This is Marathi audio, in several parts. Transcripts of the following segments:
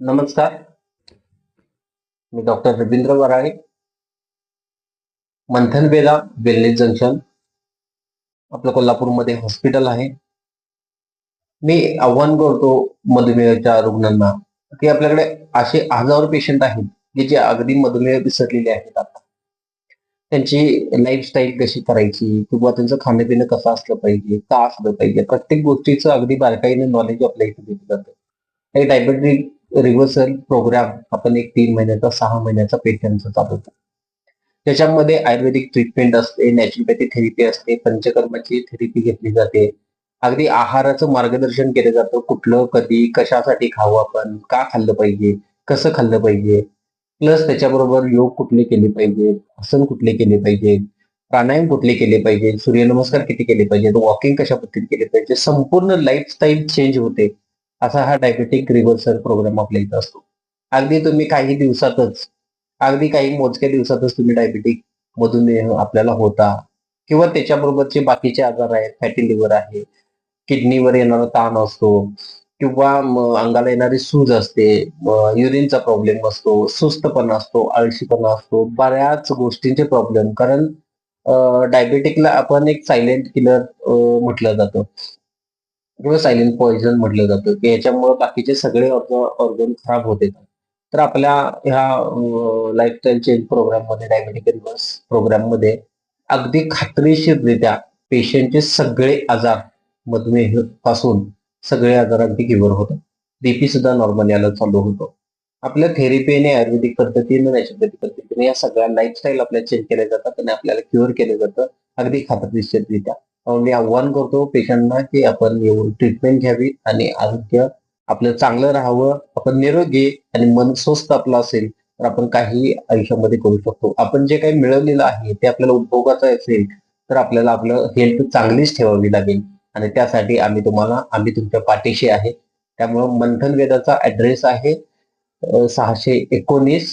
नमस्कार. मी doctor Ravindra Varale. Manthan Bela wellness junction. आपलं कोल्हापूरमध्ये हॉस्पिटल आहे. मी आव्हान करतो मधुमेहाच्या रुग्णांना की आपल्याकडे असे हजारो पेशंट आहेत की जे अगदी मधुमेह विसरलेले आहेत आता. त्यांची लाईफस्टाईल कशी करायची किंवा त्यांचं खाणंपिणं कसं असलं पाहिजे का असलं पाहिजे? प्रत्येक गोष्टीचं अगदी बारकाईने नॉलेज आपल्या इथे दिलं जातं. हे डायबेटिक रिव्हर्सल प्रोग्राम आपण एक तीन महिन्याचा सहा महिन्याचा पेशंटचा चालवतो त्याच्यामध्ये आयुर्वेदिक ट्रीटमेंट असते नॅचरोपॅथी थेरपी असते पंचकर्माची थेरपी घेतली जाते. अगदी आहाराचं मार्गदर्शन केलं जातं कुठलं कधी कशासाठी खावं आपण का खाल्लं पाहिजे कसं खाल्लं पाहिजे. प्लस त्याच्याबरोबर योग कुठले केले पाहिजे आसन कुठले केले पाहिजे प्राणायाम कुठले केले पाहिजे सूर्यनमस्कार किती केले पाहिजे वॉकिंग कशा पद्धतीने केले पाहिजे संपूर्ण लाईफस्टाईल चेंज होते. असा हा डायबेटिक रिव्हर्सल प्रोग्राम आपल्या इथं असतो. अगदी तुम्ही काही दिवसातच अगदी काही मोजक्या दिवसातच तुम्ही डायबेटिक मधुमेह आपल्याला होता. किंवा त्याच्याबरोबरचे बाकीचे आजार आहेत फॅटी लिव्हर आहे किडनीवर येणारा ताण असतो किंवा अंगाला येणारी सूज असते युरिनचा प्रॉब्लेम असतो सुस्तपणा असतो आळशीपणा असतो बऱ्याच गोष्टींचे प्रॉब्लेम कारण डायबेटिकला आपण एक सायलेंट किलर म्हटलं जातं. किंवा सायलेंट पॉइझन म्हटलं जातं की याच्यामुळे बाकीचे सगळे ऑर्गन खराब होते तर आपल्या ह्या लाईफस्टाईल चेंज प्रोग्राममध्ये डायबेटिक रिव्हर्स प्रोग्राममध्ये अगदी खात्रीशीररित्या पेशंटचे सगळे आजार मधुमेहपासून सगळे आजार अगदी क्युअर होतात. बीपी सुद्धा नॉर्मल यायला चालू होतो. आपल्या थेरपीने आयुर्वेदिक पद्धतीने नॅचरोपॅथिक पद्धतीने या सगळ्या लाईफस्टाईल आपल्या चेंज केल्या जातात आणि आपल्याला क्युअर केलं जातं अगदी खात्रीशीररित्या. मी आव्हान करतो पेशंटना की आपण येऊन ट्रीटमेंट घ्यावी आणि आरोग्य आपलं चांगलं राहावं. आपण निरोगी आणि मन स्वस्थ आपलं असेल तर आपण काही आयुष्यामध्ये करू शकतो. आपण जे काही मिळवलेलं आहे ते आपल्याला उपभोगाचं असेल तर आपल्याला आपलं हेल्थ चांगलीच ठेवावी लागेल. आणि त्यासाठी आम्ही तुम्हाला आम्ही तुमच्या पाठीशी आहे. त्यामुळं मंथन वेदाचा ऍड्रेस आहे सहाशे एकोणीस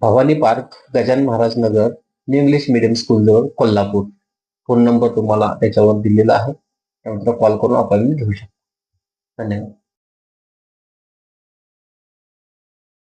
Bhavani park Gajanan Maharaj Nagar new English medium school जवळ कोल्हापूर. फोन नंबर तुम्हाला त्याच्यावर दिलेला आहे. त्यानंतर कॉल करून अपॉइंटमेंट घेऊ शकता. धन्यवाद.